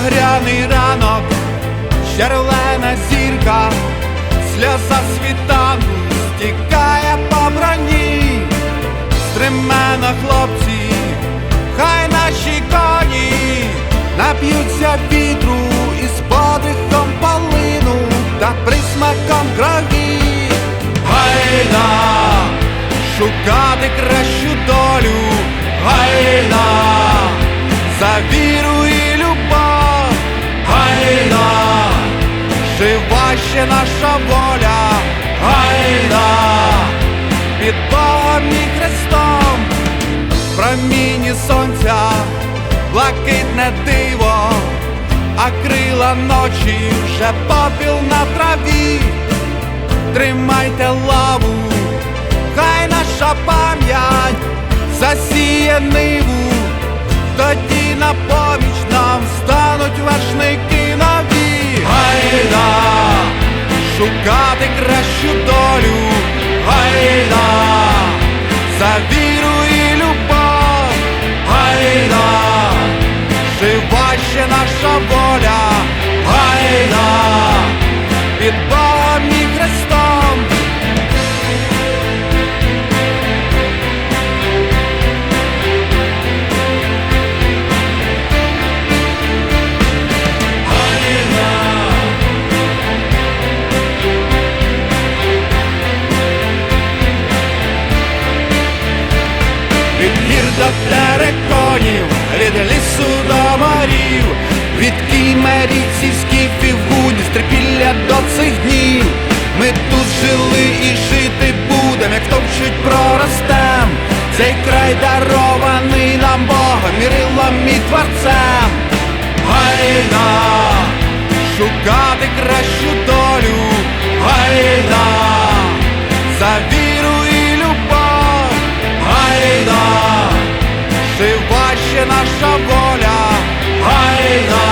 різдвяний ранок, червона зірка, сльоза світанку стікає по броні, стремена хлопці, хай наші коні нап'ються вітру із подихом полину та присмаком крові. Гайда, шукати кращу долю, гайда, за ще наша воля, гайда, під Богом і Христом, проміні сонця, блакитне диво, а крила ночі вже попіл на траві. Тримайте лаву, хай наша пам'ять засіє ниву, тоді на поміч нам стануть вершники нові. Шукати кращу долю, гайда, за віру і любов, гайда, жива ще наша воля, гайда, під Бога мій Христом. Від гір до тереконів, від лісу до морів, від кімерійців, скіфів, гунів, стрипілля до цих днів. Ми тут жили і жити будем, як товчуть проростем. Цей край дарований нам Богом, мірилом і творцем. Гайда, шукати кращу долю, гайда, наша воля, гайна.